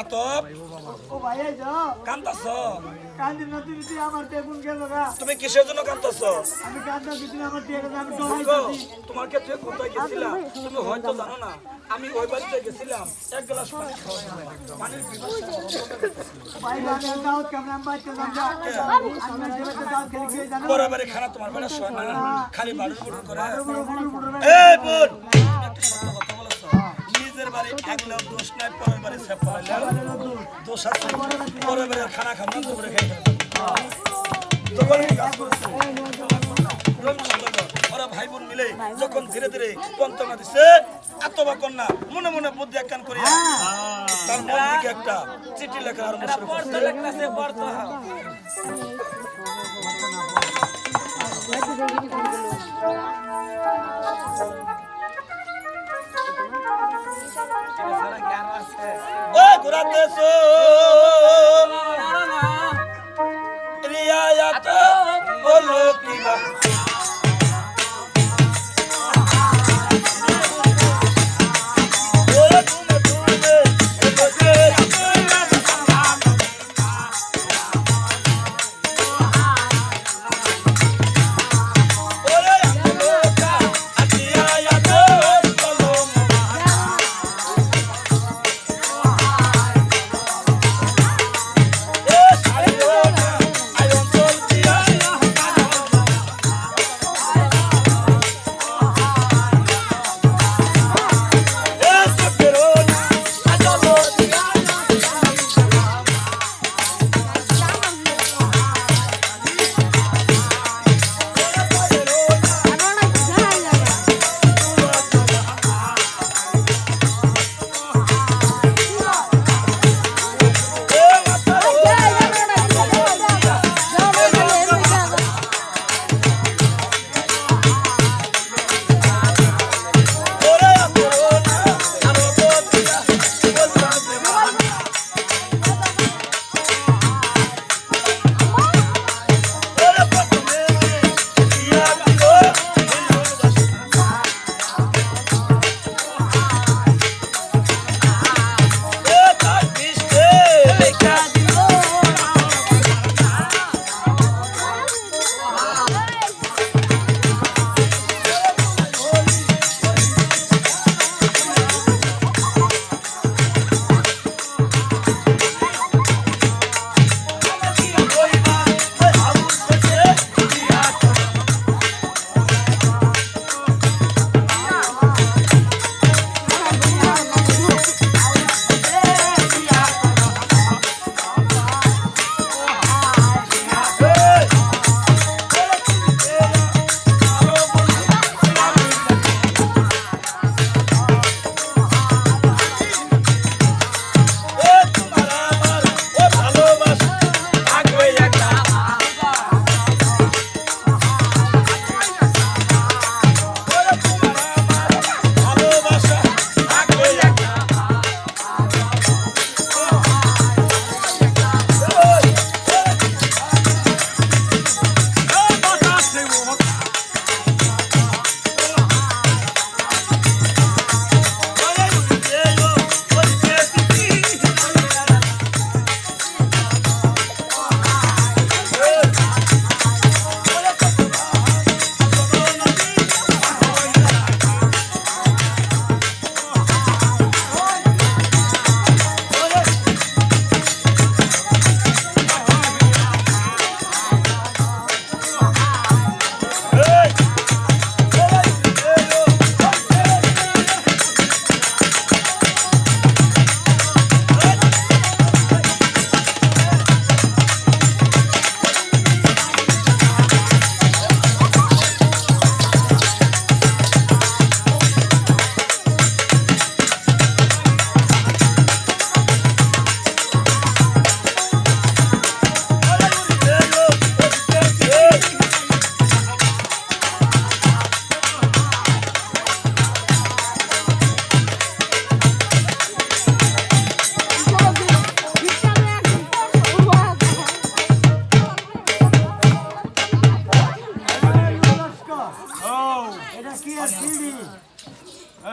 আতপ। ও ভাই কান্দাছ। কান্দি আমার গেল তুমি কিসের জন্য কান্দাছ? আমি আমার আমি তোমার ক্ষেত্রে কোথায় গেছিলাম তুমি হয়তো জানো না। আমি ওই বাড়িতে গেছিলাম। এক গ্লাস পানি পানির ভাই আমি দাওয়াত কেমন আমি বাইতে যাম আমি দেবতে দাওয়াত খেলে খেয়ে জানো বরাবরে খানা তোমার বেলা না। খালি বাড়ির বুড়ো করে। এই বোন! একটা একলাও দোষ নাই পরের বাড়ি সে দোষ। আছে? পরের বাড়ি খানা খাব দুপুরে খাই ওরা ভাই বোন মিলে যখন ধীরে ধীরে পন্তমা দিছে এত কন্যা মনে মনে বুদ্ধি একখান করিয়া তার মন থেকে একটা চিঠি লেখা আরম্ভ শুরু করছে। ও ঘুরাতেছো রিয়ায়াত বলো কি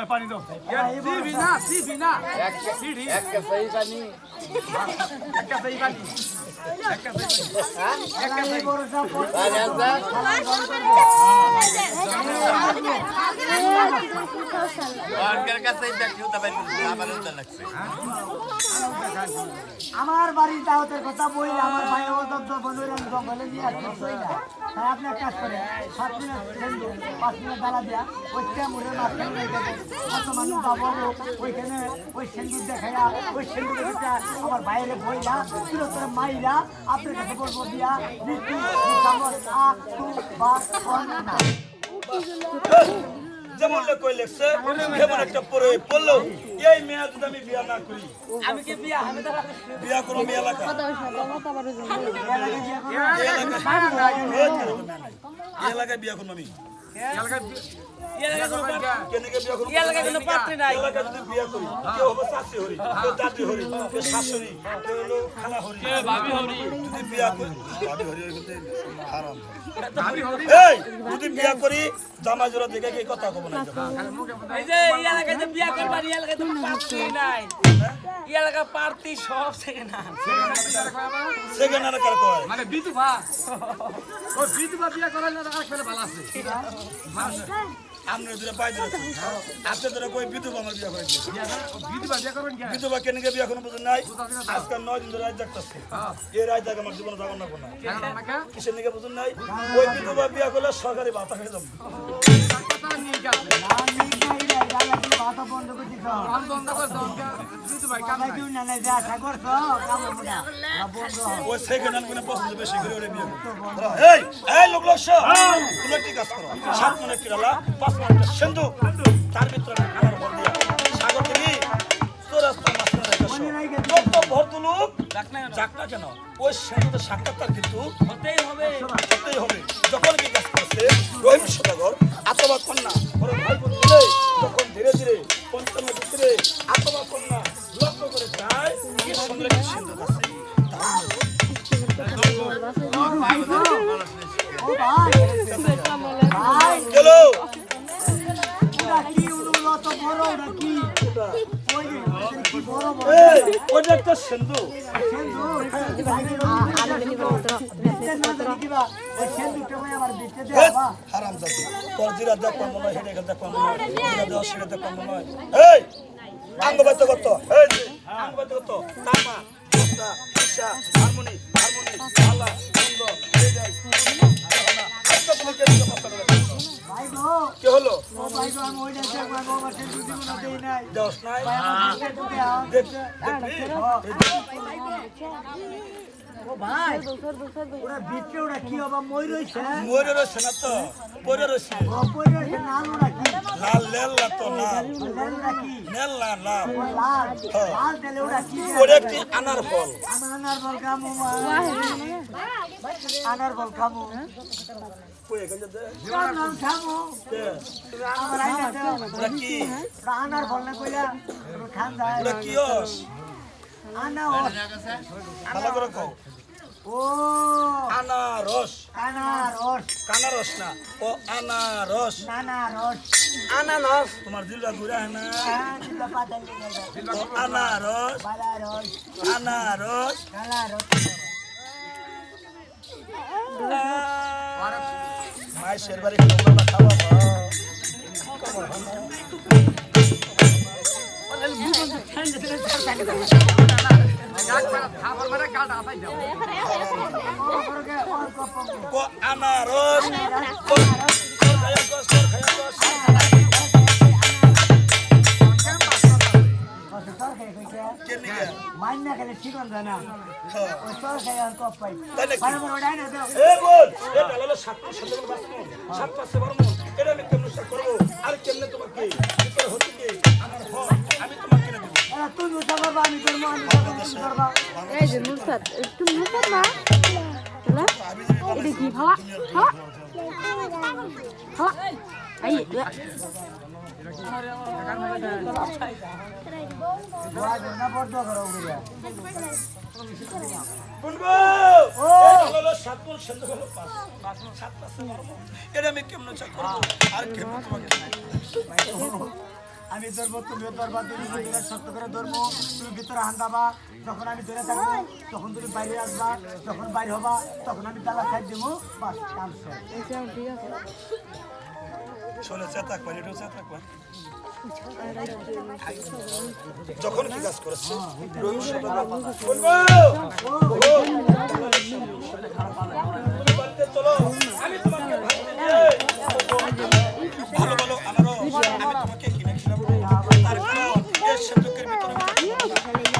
পানি দাও দিবি না দিবি না সিঁড়ি একটা সেই পানি একটা সেই পানি এই বড়টা পড়ছে আমার বাড়ির দাওয়াতের কথা বই আমার ভাই অদত্ত বন্ধুরা জঙ্গলে নিয়ে আসতে সই না। তাই আপনি এক কাজ করে সাত মিনিট পাঁচ মিনিট দাঁড়া দেয়া, ওই ক্যামুরের মাঝখানে দেন কত মানুষ যাব ওইখানে ওই সেন্ডুর দেখাইয়া, ওই সেন্ডুর দিকে আমার বাইরে বইলা মাইরা আপনার কাছে বলব দিয়া? মৃত্যু আ তু বা অন যেমন কই লেখছে যেমন একটা পরে পড়ল। এই মেয়া যদি আমি বিয়া না করি আমি কি বিয়া? আমি বিয়া করো মেয়ে এলাকা। এলাকায় বিয়া করব আমি কেনেকে বিয়া করব এলাকায় কোনো পাত্রী নাই। এলাকায় যদি বিয়া করি কেউ হবে চাষি হরি কেউ দাদি হরি কেউ শাশুড়ি কেউ হলো খালা হরি। যদি বিয়া করি ভাবি হরি হরি হারাম। এই যদি বিয়া করি জামা জোড়া দেখে কি কথা কব না এই যে এই এলাকায় যে বিয়া করবার এই এলাকায় তো পাত্রী নাই। এই এলাকা পার্টি সব সেকেন্ড হ্যান্ড সেকেন্ড আর কার কয়? মানে বিধবা। ও বিধবা বিয়া করার জন্য আসলে ভালো আছে। আমরা দুটো পাই আজকে তোরা কই বিধবা আমার বিয়া বিধবা বিয়া করবেন কেন বিধবা কেনেকে বিয়া কোনো নাই। আজকাল নয় দিন ধরে রাত জাগতেছে এই রাত জাগ আমার জীবনে যাব না কোনো। কিসের নিকে বুঝুন নাই? ওই বিধবা বিয়া করলে সরকারি ভাতা খেয়ে যাব। ভাতা বন্ধ করে দিছ। বন্ধ করে দাও আমরা। ওই সেকেন্ড হ্যান্ড কোনো পছন্দ বেশি করে ওরে বিয়ে এই এই লোক লোক তুমি একটি কাজ করো সাত মিনিট কিরালা পাঁচ মিনিট সিন্ধু তার ভিতরে কালার ভর দিয়া সাগর চৌরাস্তা মনে কেন? যাক না কেন ওই সিন্ধুতে সাক্ষাৎকার কিন্তু হতেই হবে। যখন কি কাজ করছে রহিম সদাগর আতবা কন্যা ওর ভাই বিদ্যে দে বাবা। হারাম জাতি তোর জিরা দেখ পাম নয় হেডে দেখ পাম নয় জিরা দেওয়া সেটা দেখ পাম নয় এই আঙ্গ বাইতে কত এই কে হলো নাই। ভাই, ওরা ওরা কি বাবা মই রইছে না তো পরে রইছে ওরা কি লাল লেল তো লাল লাল কি লাল লাল লাল ওরা কি ওরে আনার ফল আনার কামু আনার বল কামু আনারস আনারস। কানারস না। ও আনারস। নানারস আনারস। তোমার দিলটা ঘুরে না। ও আনারস। আনারস। মানে কপ ও আনারস মাইনা খেলে ঠিকন জানা হ্যাঁ। ওই সরকারি আর কপ পাই। তাই বড় ডাইনা দাও। এ বল। এটা হলো সাত সাত মাস সাত মাসে বারো এটা আমি কেমনে শেষ করব? আর কেমনে তোমাকে ভিতরে হতে কি? আমার ফল আমি তোমাকে কিনে দেবো। তুমি উঠা করবা আমি করব আমি করব এই যে মুরসাদ তুমি মুরসাদ না না আমি যদি এটা কি হাওয়া। হাওয়া। হাওয়া এই। আমি কেমনে ধরবো, তুমিও ধরবা, তুমি দুজনে সত্য করে ধরবো, তুমি ভিতরে হান্দাবা যখন আমি ধরে থাকব, তখন তুমি বাইরে আসবা, যখন বাইরে হবা, তখন আমি তালা খাই দেবো বাস কাম শেষ। শোনে চেতাক পাই একটু চেতাক যখন কি কাজ করেছে?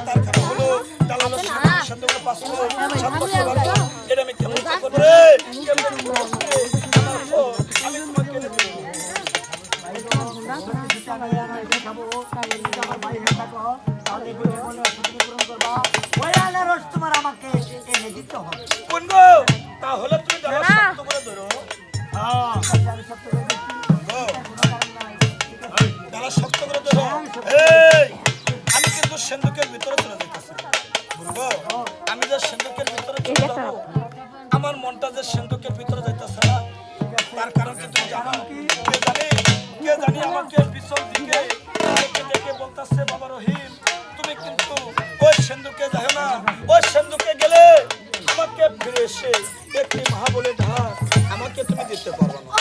তার কারণ এটা আমি কেমন করব কেমন করব খাব, আমার ভাই থাকো, তাহলে এগুলো হয় তুমি পূরণ করবা। ওই আনারস তোমার আমাকে এনে দিতে হবে। কোন গো তাহলে তুমি দাদা শক্ত করে ধরো। আচ্ছা, আমি করে শক্ত করে ধরো। এই কিন্তু সিন্ধুকের ভিতরে চলে বুঝব আমি যে সিন্ধুকের ভিতরে চলে যাব আমার মনটা যে সিন্ধুকের ভিতরে যাইতেছে না তার কারণ কি তুমি জানো? কে জানি? কে জানি আমাকে পিছন দিকে দেখে বলতাছে বাবা রহিম তুমি কিন্তু ওই সিন্ধুকে যাও না ওই সিন্ধুকে গেলে আমাকে ফিরে এসে একটি মহাবলে ধার আমাকে তুমি দিতে পারবে না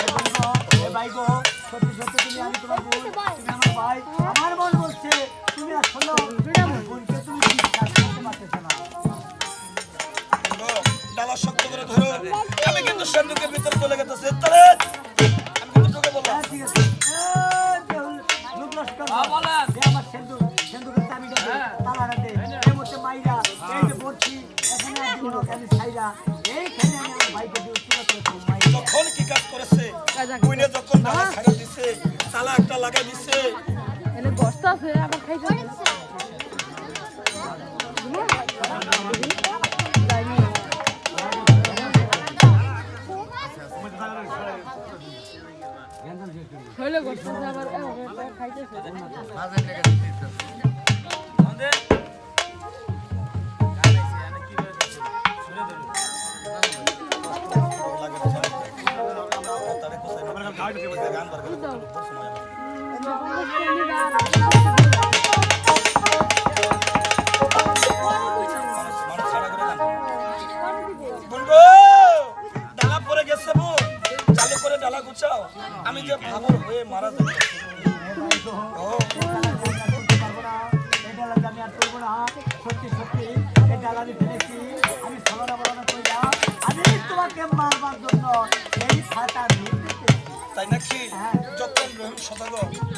এই বলব, এ ভাই গো, সত্যি সত্যি তুমি আমি তোমার বোন, তুমি আমার ভাই। আমার বলছে, তুমি আসলে বোনকে তুমি বিশ্বাস করতে পারতেছো না। ধরো, ডালা শক্ত করে ধরো আমি কিন্তু সিন্ধুকের ভিতরে চলে গেতেছি তাহলে আমি কিন্তু তোকে বললাম হ্যাঁ, ঠিক আছে। একটা লাগাই দিছে। এনে বস্তা আছে আবার আছে আবার খাইতেছে। তারে গান বার করে মানুষ